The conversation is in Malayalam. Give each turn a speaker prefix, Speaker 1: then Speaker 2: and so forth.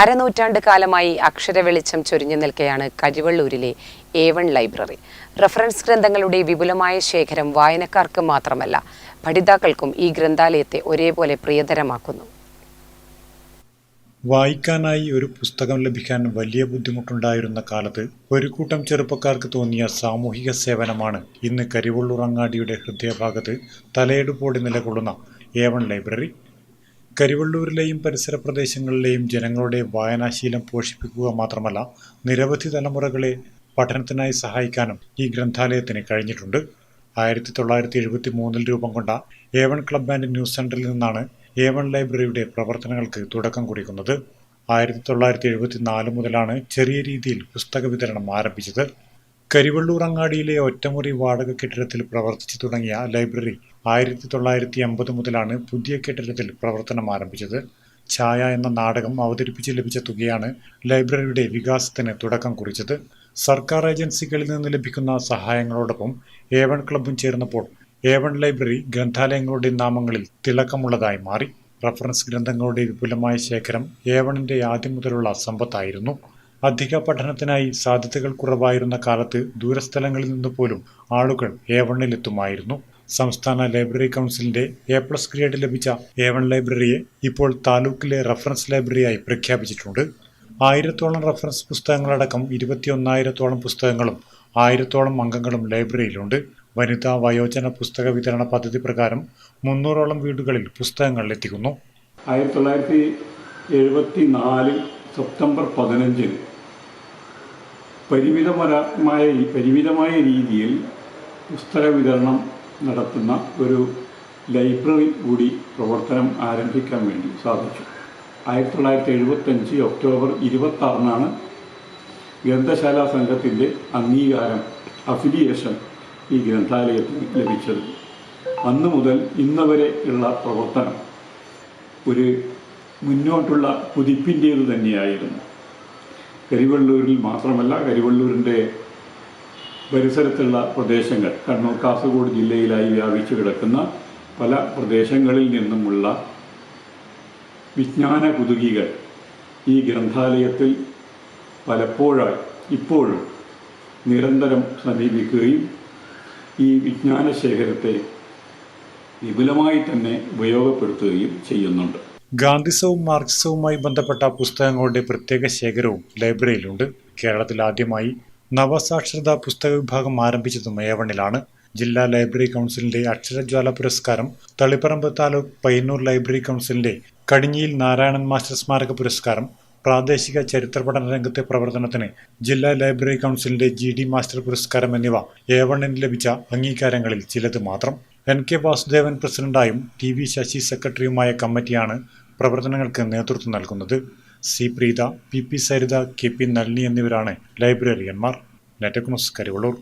Speaker 1: അരനൂറ്റാണ്ട് കാലമായി അക്ഷരവെളിച്ചം ചൊരിഞ്ഞു നിൽക്കെയാണ് കരിവള്ളൂരിലെ എ വൺ ലൈബ്രറി. റഫറൻസ് ഗ്രന്ഥങ്ങളുടെ വിപുലമായ ശേഖരം വായനക്കാർക്ക് മാത്രമല്ല പഠിതാക്കൾക്കും ഈ ഗ്രന്ഥാലയത്തെ ഒരേപോലെ പ്രിയതരമാക്കുന്നു.
Speaker 2: വായിക്കാനായി ഒരു പുസ്തകം ലഭിക്കാൻ വലിയ ബുദ്ധിമുട്ടുണ്ടായിരുന്ന കാലത്ത് ഒരു കൂട്ടം ചെറുപ്പക്കാർക്ക് തോന്നിയ സാമൂഹിക സേവനമാണ് ഇന്ന് കരിവള്ളൂർ അങ്ങാടിയുടെ ഹൃദയഭാഗത്ത് തലയെടുപ്പോടെ നിലകൊള്ളുന്ന എ വൺ ലൈബ്രറി. കരിവള്ളൂരിലെയും പരിസര പ്രദേശങ്ങളിലെയും ജനങ്ങളുടെ വായനാശീലം പോഷിപ്പിക്കുക മാത്രമല്ല നിരവധി തലമുറകളെ പഠനത്തിനായി സഹായിക്കാനും ഈ ഗ്രന്ഥാലയത്തിന് കഴിഞ്ഞിട്ടുണ്ട്. ആയിരത്തി തൊള്ളായിരത്തി എഴുപത്തി മൂന്നിൽ രൂപം കൊണ്ട ഏവൺ ക്ലബ് ആൻഡ് ന്യൂസ് സെന്ററിൽ നിന്നാണ് ഏവൺ ലൈബ്രറിയുടെ പ്രവർത്തനങ്ങൾക്ക് തുടക്കം കുറിക്കുന്നത്. ആയിരത്തി തൊള്ളായിരത്തി എഴുപത്തി നാല് മുതലാണ് ചെറിയ രീതിയിൽ പുസ്തക വിതരണം ആരംഭിച്ചത്. കരിവള്ളൂർ അങ്ങാടിയിലെ ഒറ്റമുറി വാടക കെട്ടിടത്തിൽ പ്രവർത്തിച്ചു തുടങ്ങിയ ലൈബ്രറി ആയിരത്തി തൊള്ളായിരത്തി എൺപത് മുതലാണ് പുതിയ കെട്ടിടത്തിൽ പ്രവർത്തനം ആരംഭിച്ചത്. ഛായ എന്ന നാടകം അവതരിപ്പിച്ച് ലഭിച്ച തുകയാണ് ലൈബ്രറിയുടെ വികാസത്തിന് തുടക്കം കുറിച്ചത്. സർക്കാർ ഏജൻസികളിൽ നിന്ന് ലഭിക്കുന്ന സഹായങ്ങളോടൊപ്പം ഏവൺ ക്ലബും ചേർന്നപ്പോൾ ഏവൺ ലൈബ്രറി ഗ്രന്ഥാലയങ്ങളുടെ നാമങ്ങളിൽ തിളക്കമുള്ളതായി മാറി. റഫറൻസ് ഗ്രന്ഥങ്ങളുടെ വിപുലമായ ശേഖരം ഏവണിന്റെ ആദ്യം മുതലുള്ള സമ്പത്തായിരുന്നു. അധിക പഠനത്തിനായി സാധ്യതകൾ കുറവായിരുന്ന കാലത്ത് ദൂരസ്ഥലങ്ങളിൽ നിന്ന് പോലും ആളുകൾ ഏവണിലെത്തുമായിരുന്നു സംസ്ഥാന ലൈബ്രറി കൗൺസിലിന്റെ എ പ്ലസ് ഗ്രേഡ് ലഭിച്ച ഏവൺ ലൈബ്രറിയെ ഇപ്പോൾ താലൂക്കിലെ റഫറൻസ് ലൈബ്രറിയായി പ്രഖ്യാപിച്ചിട്ടുണ്ട്. ആയിരത്തോളം റഫറൻസ് പുസ്തകങ്ങളടക്കം ഇരുപത്തിയൊന്നായിരത്തോളം പുസ്തകങ്ങളും ആയിരത്തോളം അംഗങ്ങളും ലൈബ്രറിയിലുണ്ട്. വനിതാ വയോജന പുസ്തക വിതരണ പദ്ധതി പ്രകാരം മുന്നൂറോളം വീടുകളിൽ പുസ്തകങ്ങൾ എത്തിക്കുന്നു.
Speaker 3: ആയിരത്തി തൊള്ളായിരത്തി എഴുപത്തി നാലിൽ സെപ്റ്റംബർ പതിനഞ്ചിന് പരിമിതമായ പരിമിതമായ രീതിയിൽ പുസ്തക വിതരണം നടത്തുന്ന ഒരു ലൈബ്രറി കൂടി പ്രവർത്തനം ആരംഭിക്കാൻ വേണ്ടി സാധിച്ചു. ആയിരത്തി തൊള്ളായിരത്തി എഴുപത്തഞ്ച് ഒക്ടോബർ ഇരുപത്താറിനാണ് ഗ്രന്ഥശാല സംഘത്തിന്റെ അംഗീകാരം അഫിലിയേഷൻ ഈ ഗ്രന്ഥാലയത്തിന് ലഭിച്ചത്. അന്ന് മുതൽ ഇന്ന് വരെ ഉള്ള പ്രവർത്തനം ഒരു മുന്നോട്ടുള്ള കുതിപ്പിന്റേത് തന്നെയായിരുന്നു. കരിവള്ളൂരിൽ മാത്രമല്ല കരിവള്ളൂരിന്റെ പരിസരത്തുള്ള പ്രദേശങ്ങൾ കണ്ണൂർ കാസർഗോഡ് ജില്ലയിലായി വ്യാപിച്ചു കിടക്കുന്ന പല പ്രദേശങ്ങളിൽ നിന്നുമുള്ള വിജ്ഞാന കുതുകികൾ ഈ ഗ്രന്ഥാലയത്തിൽ പലപ്പോഴായി ഇപ്പോഴും നിരന്തരം സമീപിക്കുകയും ഈ വിജ്ഞാന ശേഖരത്തെ വിപുലമായി തന്നെ ഉപയോഗപ്പെടുത്തുകയും ചെയ്യുന്നുണ്ട്.
Speaker 2: ഗാന്ധിസവും മാർക്സിസവുമായി ബന്ധപ്പെട്ട പുസ്തകങ്ങളുടെ പ്രത്യേക ശേഖരവും ലൈബ്രറിയിലുണ്ട്. കേരളത്തിൽ ആദ്യമായി നവസാക്ഷരതാ പുസ്തക വിഭാഗം ആരംഭിച്ചതും മേവണിലാണ് ജില്ലാ ലൈബ്രറി കൗൺസിലിന്റെ അക്ഷരജ്വാല പുരസ്കാരം തളിപ്പറമ്പ് താലൂക്ക് പയ്യന്നൂർ ലൈബ്രറി കൗൺസിലിന്റെ കടിഞ്ഞിയിൽ നാരായണൻ മാസ്റ്റർ സ്മാരക പുരസ്കാരം പ്രാദേശിക ചരിത്ര പഠന രംഗത്തെ പ്രവർത്തനത്തിന് ജില്ലാ ലൈബ്രറി കൗൺസിലിന്റെ ജി ഡി മാസ്റ്റർ പുരസ്കാരം എന്നിവ ഏവണ്ണിന് ലഭിച്ച അംഗീകാരങ്ങളിൽ ചിലത് മാത്രം. എൻ കെ വാസുദേവൻ പ്രസിഡന്റായും ടി വി ശശി സെക്രട്ടറിയുമായ കമ്മിറ്റിയാണ് പ്രവർത്തനങ്ങൾക്ക് നേതൃത്വം നൽകുന്നത്. C Preetha P P Saritha K P Nalini എന്നിവരാണ് ലൈബ്രറിയന്മാർ. നെറ്റക് ന്യൂസ് കരിവള്ളൂർ.